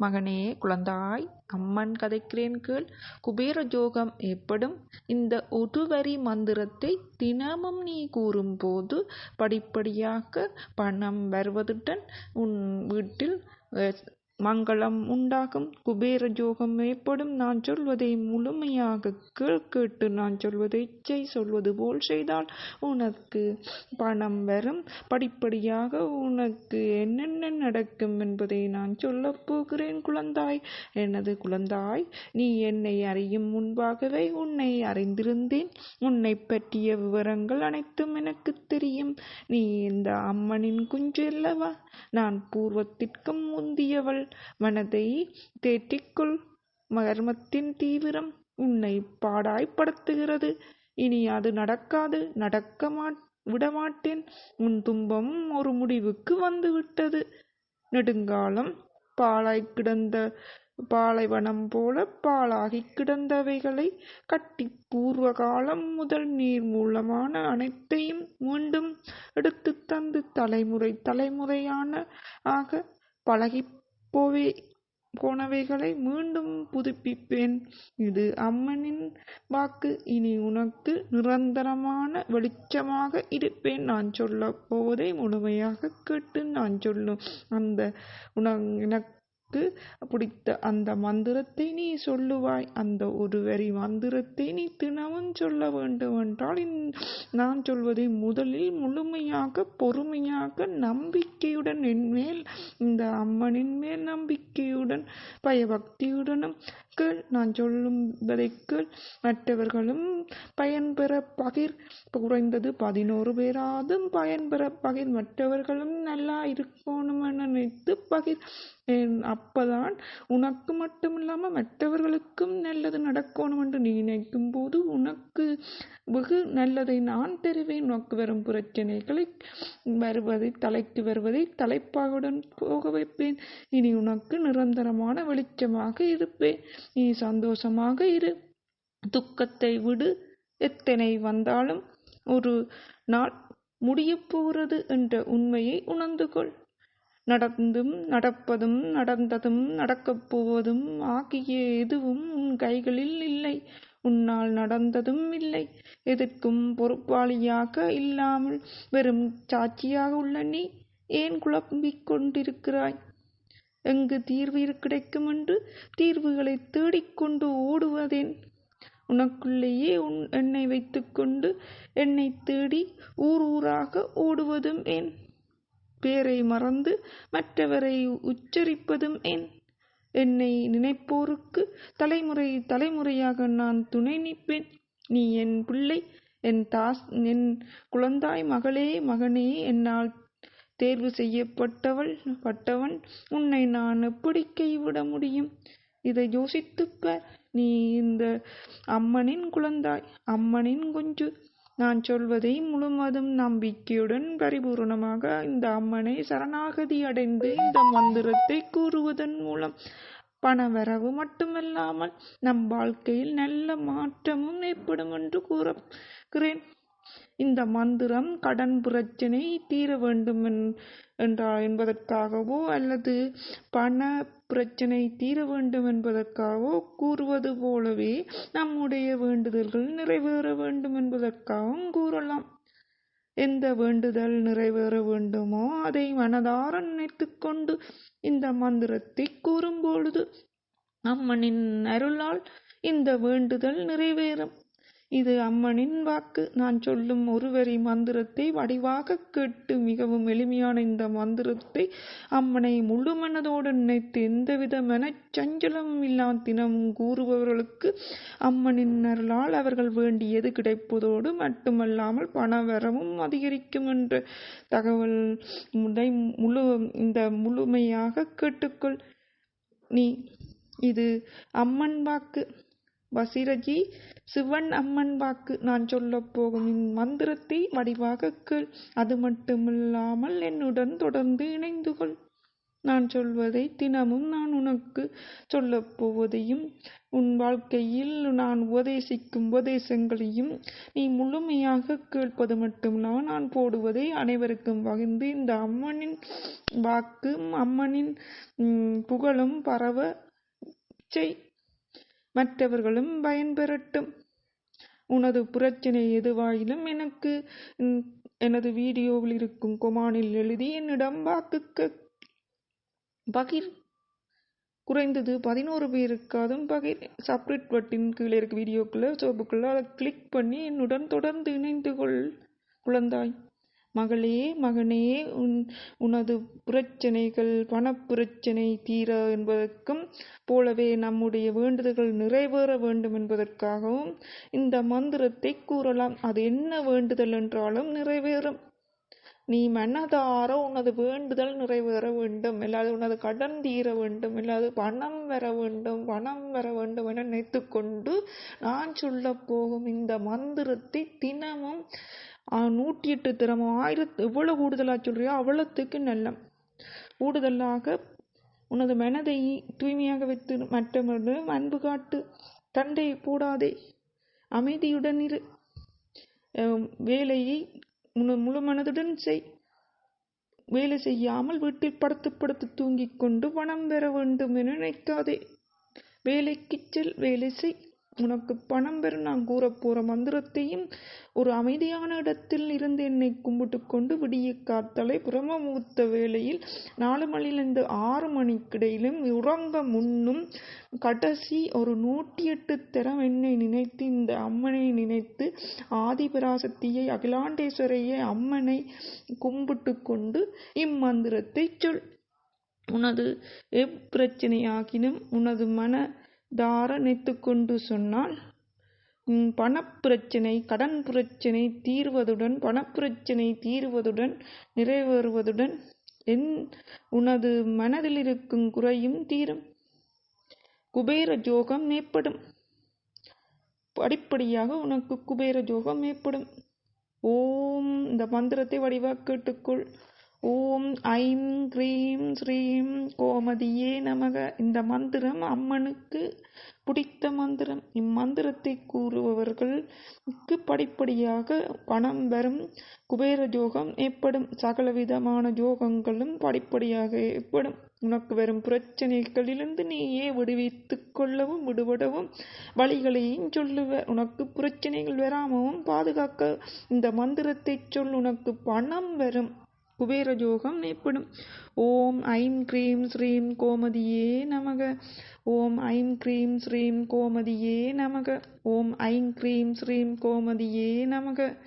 மகனே குழந்தாய் அம்மன் கதைக்கிறேன் கேள். குபேர ஜோகம் ஏற்படும். இந்த ஒருவரி மந்திரத்தை தினமும் நீ கூறும்போது படிப்படியாக பணம் வருவதுடன் உன் வீட்டில் மங்களம் உண்டாகும். குபேர ஜோகம் ஏற்படும் நான் சொல்வதை முழுமையாக கேள் கேட்டு நான் சொல்வதை செய். சொல்வது போல் செய்தால் உனக்கு பணம் வரும். படிப்படியாக உனக்கு என்னென்ன நடக்கும் என்பதை நான் சொல்லப் போகிறேன் குழந்தாய். எனது குழந்தாய் நீ என்னை அறியும் முன்பாகவே உன்னை அறிந்திருந்தேன். உன்னை பற்றிய விவரங்கள் அனைத்தும் எனக்கு தெரியும். நீ இந்த அம்மனின் குஞ்சு அல்லவா? நான் பூர்வத்திற்கும் முந்தியவள். மனதை தேற்றிக்கொள். மர்மத்தின் தீவிரம் உன்னை பாடாய்ப்படுத்துகிறது. இனி அது நடக்காது. நடக்க மா விடமாட்டேன். உன் துன்பம் ஒரு முடிவுக்கு வந்துவிட்டது. நெடுங்காலம் பாலாய் கிடந்த பாலைவனம் போல பாலாகி கிடந்தவைகளை கட்டி பூர்வ காலம் முதல் நீர் மூலமான அனைத்தையும் மீண்டும் எடுத்து தந்து தலைமுறை தலைமுறையான ஆக பழகி போவே போனவைகளை மீண்டும் புதுப்பிப்பேன். இது அம்மனின் வாக்கு. இனி உனக்கு நிரந்தரமான வெளிச்சமாக இருப்பேன். நான் சொல்ல போவதை முழுமையாக கேட்டு நான் சொல்லும். அந்த உன எனக்கு பிடித்த அந்த மந்திரத்தை நீ சொல்லுவாய் அந்த ஒரு வரி மந்திரத்தை நீ தினமும் சொல்ல வேண்டும் என்றால் நான் சொல்வதை முதலில் முழுமையாக பொறுமையாக நம்பிக்கையுடன் என்மேல் இந்த அம்மனின் மேல் நம்பிக்கையுடன் பயபக்தியுடனும் கேள். நான் சொல்லும்பதை கேள். மற்றவர்களும் பயன்பெற பகிர். குறைந்தது பதினோரு பேராதும் பயன்பெற பகிர். மற்றவர்களும் நல்லா இருக்கணும் என நினைத்து பகிர். அப்பதான் உனக்கு மட்டுமில்லாமல் மற்றவர்களுக்கும் நல்லது நடக்கணும் என்று நீ நினைக்கும் போது உனக்கு வெகு நல்லதை நான் தருவேன். உனக்கு வரும் பிரச்சனைகளை வருவதை தலைக்கு வருவதை தலைப்பாகுடன் போக வைப்பேன். இனி உனக்கு நிரந்தரமான வெளிச்சமாக இருப்பேன். நீ சந்தோஷமாக இரு. துக்கத்தை விடு. எத்தனை வந்தாலும் ஒரு நாள் முடியப் போகிறது என்ற உண்மையை உணர்ந்து கொள். நடந்தும் நடப்பதும் நடந்ததும் நடக்கப் போவதும் ஆகிய எதுவும் உன் கைகளில் இல்லை. உன்னால் நடந்ததும் இல்லை. எதற்கும் பொறுப்பாளியாக இல்லாமல் வெறும் சாட்சியாக உள்ள நீ ஏன் குழம்பிக் கொண்டிருக்கிறாய்? எங்கு தீர்வு கிடைக்கும் என்று தீர்வுகளை தேடிக்கொண்டு ஓடுவதேன்? உனக்குள்ளேயே உன் என்னை வைத்துக்கொண்டு என்னை தேடி ஊர் ஊராக ஓடுவதும் ஏன்? பேரை மறந்து மற்றவரை உச்சரிப்பதும் ஏன் என்னை நினைப்போருக்கு தலைமுறை தலைமுறையாக நான் துணை நிற்பேன். நீ என் பிள்ளை என் தாஸ் என் குழந்தாய் மகளே மகனே என்னால் தேர்வு செய்யப்பட்டவள் பட்டவன் உன்னை நான் எப்படி கைவிட முடியும்? இதை யோசித்துப் நீ இந்த அம்மனின் குழந்தாய் அம்மனின் குஞ்சு நான் சொல்வதை முழுவதும் நம்பிக்கையுடன் பரிபூரணமாக இந்த அம்மனை சரணாகதி அடைந்து இந்த மந்திரத்தை கூறுவதன் மூலம் பணவரவு மட்டுமல்லாமல் நம் வாழ்க்கையில் நல்ல மாற்றமும் ஏற்படும் என்று கூறுகிறேன் இந்த மந்திரம் கடன் பிரச்சனை தீர வேண்டும் என்றா என்பதற்காகவோ அல்லது பண பிரச்சனை தீர வேண்டும் என்பதற்காகவோ கூறுவது போலவே நம்முடைய வேண்டுதல்கள் நிறைவேற வேண்டும் என்பதற்காகவும் கூறலாம். எந்த வேண்டுதல் நிறைவேற வேண்டுமோ அதை மனதார நினைத்துக் கொண்டு இந்த மந்திரத்தை கூறும்பொழுது அம்மனின் அருளால் இந்த வேண்டுதல் நிறைவேறும். இது அம்மனின் வாக்கு. நான் சொல்லும் ஒருவரி மந்திரத்தை வடிவாக கேட்டு மிகவும் எளிமையான இந்த மந்திரத்தை அம்மனை முழு மனதோடு நினைத்து எந்தவித மனச்சஞ்சலமும் இல்லாமல் தினமும் கூறுபவர்களுக்கு அம்மனின் அருளால் அவர்கள் வேண்டியது கிடைப்பதோடு மட்டுமல்லாமல் பணவரமும் அதிகரிக்கும் என்ற தகவல் முதை முழு இந்த முழுமையாக கேட்டுக்கொள். நீ இது அம்மன் வாக்கு. வசிரஜி சிவன் அம்மன் வாக்கு நான் சொல்லப் போகும். இம்மந்திரத்தை வடிவாக கேள். அது மட்டுமில்லாமல் என்னுடன் தொடர்ந்து இணைந்து கொள். நான் சொல்வதை தினமும் நான் உனக்கு சொல்லப் போவதையும் உன் வாழ்க்கையில் நான் உபதேசிக்கும் உபதேசங்களையும் நீ முழுமையாக கேட்பது மட்டுமில்லாமல் நான் போடுவதை அனைவருக்கும் பகிர்ந்து இந்த அம்மனின் வாக்கும் அம்மனின் புகழும் பரவ செய். மற்றவர்களும் பயன்பெறட்டும். உனது பிரச்சனை எதுவாயிலும் எனக்கு எனது வீடியோவில் இருக்கும் கொமானில் எழுதி என்னிடம் வாக்கு பகிர். குறைந்தது பதினோரு பேருக்காதும் பகிர். சப்ரேட் பட்டின் கீழே இருக்க வீடியோக்குள்ள சோப்புக்குள்ள அதை கிளிக் பண்ணி என்னுடன் தொடர்ந்து இணைந்து கொள். குழந்தாய். மகளே மகனே உன் உனது பிரச்சனைகள் பணப்பிரச்சனை தீர என்பதற்கும் போலவே நம்முடைய வேண்டுதல்கள் நிறைவேற வேண்டும் என்பதற்காகவும் இந்த மந்திரத்தை கூறலாம். அது என்ன வேண்டுதல் என்றாலும் நிறைவேறும். நீ மனதார உனது வேண்டுதல் நிறைவேற வேண்டும். இல்லாது உனது கடன் தீர வேண்டும். இல்லாது பணம் வர வேண்டும். பணம் வர வேண்டும் என நினைத்து கொண்டு நான் சொல்ல போகும் இந்த மந்திரத்தை தினமும் நூற்றி எட்டு தினமும் ஆயிரத்து எவ்வளோ கூடுதலாக சொல்றியோ அவ்வளோத்துக்கு நல்ல கூடுதலாக உனது மனதை தூய்மையாக வைத்து மற்றவர்களிடம் அன்பு காட்டு. தண்டை போடாதே. அமைதியுடன் இரு. வேலையை முழு முழு மனதுடன் செய். வேலை செய்யாமல் வீட்டில் படுத்து படுத்து தூங்கிக் கொண்டு பணம் பெற வேண்டும் என நினைக்காதே. வேலைக்கு செல் வேலை செய். உனக்கு பணம் பெற நான் கூறப் போற மந்திரத்தையும் ஒரு அமைதியான இடத்தில் இருந்து என்னை கும்பிட்டு கொண்டு விடிய காத்தலை பிரம்ம முகூர்த்த வேளையில் நாலு மணிலிருந்து ஆறு மணிக்கிடையிலும் உறங்க முன்னும் கடைசி ஒரு நூற்றி எட்டு தரம் என்னை நினைத்து இந்த அம்மனை நினைத்து ஆதிபராசக்தியை அகிலாண்டேஸ்வரையை அம்மனை கும்பிட்டு கொண்டு இம்மந்திரத்தை சொல். உனது எப்பிரச்சனையாகினும் உனது மன தார கொண்டு சொன்னால் உம், பணப்பிரச்சனை கடன் பிரச்சனை தீர்வதுடன் பணப்பிரச்சனை தீர்வதுடன் நிறைவேறுவதுடன் என் உனது மனதில் இருக்கும் குறையும் தீரும். குபேர ஜோகம் ஏற்படும் படிப்படியாக உனக்கு குபேர ஜோகம் ஏற்படும் ஓம் இந்த மந்திரத்தை வடிவாக கேட்டுக்கொள். ஓம் ஐம் க்ரீம் ஸ்ரீம் கோமதியே நமக. இந்த மந்திரம் அம்மனுக்கு பிடித்த மந்திரம். இம்மந்திரத்தை கூறுபவர்களுக்கு படிப்படியாக பணம் வரும் குபேர ஜோகம் ஏற்படும். சகலவிதமான ஜோகங்களும் படிப்படியாக ஏற்படும். உனக்கு வரும் பிரச்சனைகளிலிருந்து நீயே விடுவித்துக் கொள்ளவும் விடுபடவும் வழிகளையும் சொல்லுவர் உனக்கு பிரச்சனைகள் வராமவும் பாதுகாக்க இந்த மந்திரத்தை சொல். உனக்கு பணம் வரும். குபேரஜோகம் ஏற்படும் ஓம் ஐம் க்ரீம் ஸ்ரீம் கோமதியே நமக. ஓம் ஐம் க்ரீம் ஸ்ரீம் கோமதியே நமக. ஓம் ஐம் க்ரீம் ஸ்ரீம் கோமதியே நமக.